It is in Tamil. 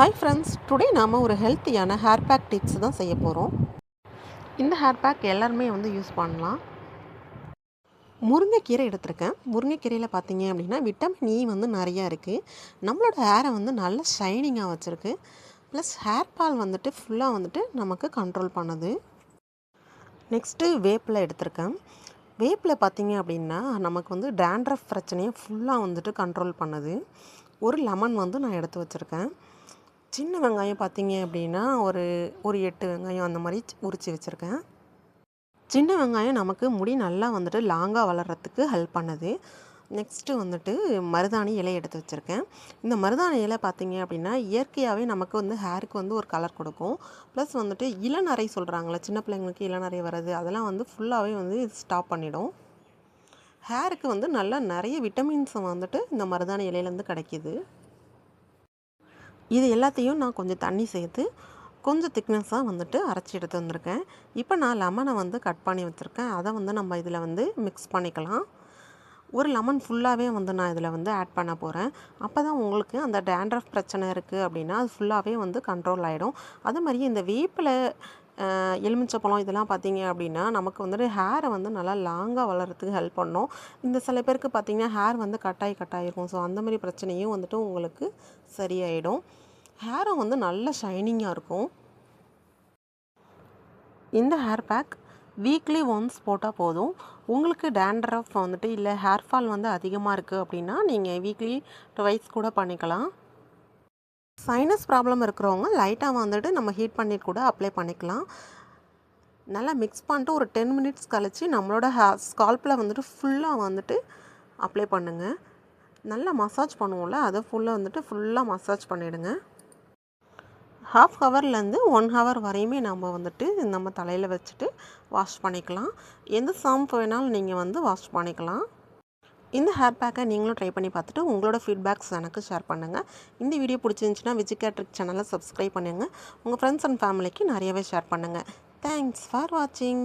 ஹாய் ஃப்ரெண்ட்ஸ் டுடே நாம் ஒரு ஹெல்த்தியான ஹேர் பேக் டிப்ஸ் தான் செய்ய போகிறோம் இந்த ஹேர் பேக் எல்லாருமே வந்து யூஸ் பண்ணலாம். முருங்கைக்கீரை எடுத்திருக்கேன். முருங்கைக்கீரையில் பார்த்தீங்க அப்படின்னா விட்டமின் இ e வந்து நிறையா இருக்குது நம்மளோட ஹேரை வந்து நல்ல ஷைனிங்காக வச்சுருக்கு. ப்ளஸ் ஹேர் பால் வந்துட்டு ஃபுல்லாக வந்துட்டு நமக்கு கண்ட்ரோல் பண்ணுது. நெக்ஸ்ட்டு வேப்பில் எடுத்திருக்கேன். வேப்பில் பார்த்தீங்க அப்படின்னா நமக்கு வந்து டேண்ட்ரஃப் பிரச்சனையை ஃபுல்லாக வந்துட்டு கண்ட்ரோல் பண்ணுது. ஒரு லெமன் வந்து நான் எடுத்து வச்சுருக்கேன். சின்ன வெங்காயம் பார்த்தீங்க அப்படின்னா ஒரு ஒரு எட்டு வெங்காயம் அந்த மாதிரி உரித்து வச்சுருக்கேன். சின்ன வெங்காயம் நமக்கு முடி நல்லா வந்துட்டு லாங்காக வளர்கிறதுக்கு ஹெல்ப் பண்ணுது. நெக்ஸ்ட்டு வந்துட்டு மருதாணி இலை எடுத்து வச்சுருக்கேன். இந்த மருதாணி இலை பார்த்தீங்க அப்படின்னா இயற்கையாகவே நமக்கு வந்து ஹேருக்கு வந்து ஒரு கலர் கொடுக்கும். ப்ளஸ் வந்துட்டு இளநரை சொல்கிறாங்களே சின்ன பிள்ளைங்களுக்கு இளநரை வர்றது அதெல்லாம் வந்து ஃபுல்லாகவே வந்து ஸ்டாப் பண்ணிடும். ஹேருக்கு வந்து நல்லா நிறைய விட்டமின்ஸ் வந்துட்டு இந்த மருதாணி இலையிலேருந்து கிடைக்கிது. இது எல்லாத்தையும் நான் கொஞ்சம் தண்ணி சேர்த்து கொஞ்சம் திக்னஸாக வந்துட்டு அரைச்சி எடுத்து வந்திருக்கேன். இப்போ நான் லெமனை வந்து கட் பண்ணி வச்சுருக்கேன். அதை வந்து நம்ம இதில் வந்து மிக்ஸ் பண்ணிக்கலாம். ஒரு லெமன் ஃபுல்லாகவே வந்து நான் இதில் வந்து ஆட் பண்ண போகிறேன் அப்போ தான் உங்களுக்கு அந்த டேண்ட்ரஃப் பிரச்சனை இருக்குது அப்படின்னா அது ஃபுல்லாகவே வந்து கண்ட்ரோல் ஆகிடும் அது மாதிரி இந்த வேப்பில் எலுமிச்சப்பழம் இதெல்லாம் பார்த்தீங்க அப்படின்னா நமக்கு வந்துட்டு ஹேரை வந்து நல்லா லாங்காக வளர்கிறதுக்கு ஹெல்ப் பண்ணும். இந்த சில பேருக்கு பார்த்திங்கன்னா ஹேர் வந்து கட்டாயி கட்டாயிருக்கும் ஸோ அந்த மாதிரி பிரச்சனையும் வந்துட்டு உங்களுக்கு சரியாயிடும். ஹேரும் வந்து நல்ல ஷைனிங்காக இருக்கும். இந்த ஹேர் பேக் வீக்லி ஒன்ஸ் போட்டால் போதும். உங்களுக்கு டேண்ட்ரஃப் வந்துட்டு இல்லை ஹேர் ஃபால் வந்து அதிகமாக இருக்குது அப்படின்னா நீங்கள் வீக்லி டுவைஸ் கூட பண்ணிக்கலாம். சைனஸ் ப்ராப்ளம் இருக்கிறவங்க லைட்டாக வந்துட்டு நம்ம ஹீட் பண்ணி கூட அப்ளை பண்ணிக்கலாம். நல்லா மிக்ஸ் பண்ணிட்டு ஒரு டென் மினிட்ஸ் கழித்து நம்மளோட ஹே ஸ்கால்ப்பில் வந்துட்டு ஃபுல்லாக வந்துட்டு அப்ளை பண்ணுங்கள் நல்லா மசாஜ் பண்ணுவோம்ல அதை ஃபுல்லாக வந்துட்டு ஃபுல்லாக மசாஜ் பண்ணிவிடுங்க ஹாஃப் ஹவர்லேருந்து ஒன் ஹவர் வரையுமே நம்ம வந்துட்டு நம்ம தலையில் வச்சுட்டு வாஷ் பண்ணிக்கலாம். எந்த ஷாம்பு வேணாலும் நீங்கள் வந்து வாஷ் பண்ணிக்கலாம். இந்த ஹேர் பேக்கை நீங்களும் ட்ரை பண்ணி பார்த்துட்டு உங்களோட ஃபீட்பேக்ஸ் எனக்கு ஷேர் பண்ணுங்கள் இந்த வீடியோ பிடிச்சிருந்துச்சின்னா விஜிகேட்ரிக் சேனலை சப்ஸ்கிரைப் பண்ணுங்கள் உங்கள் ஃப்ரெண்ட்ஸ் அண்ட் ஃபேமிலிக்கு நிறையவே ஷேர் பண்ணுங்கள் தேங்க்ஸ் ஃபார் வாட்சிங்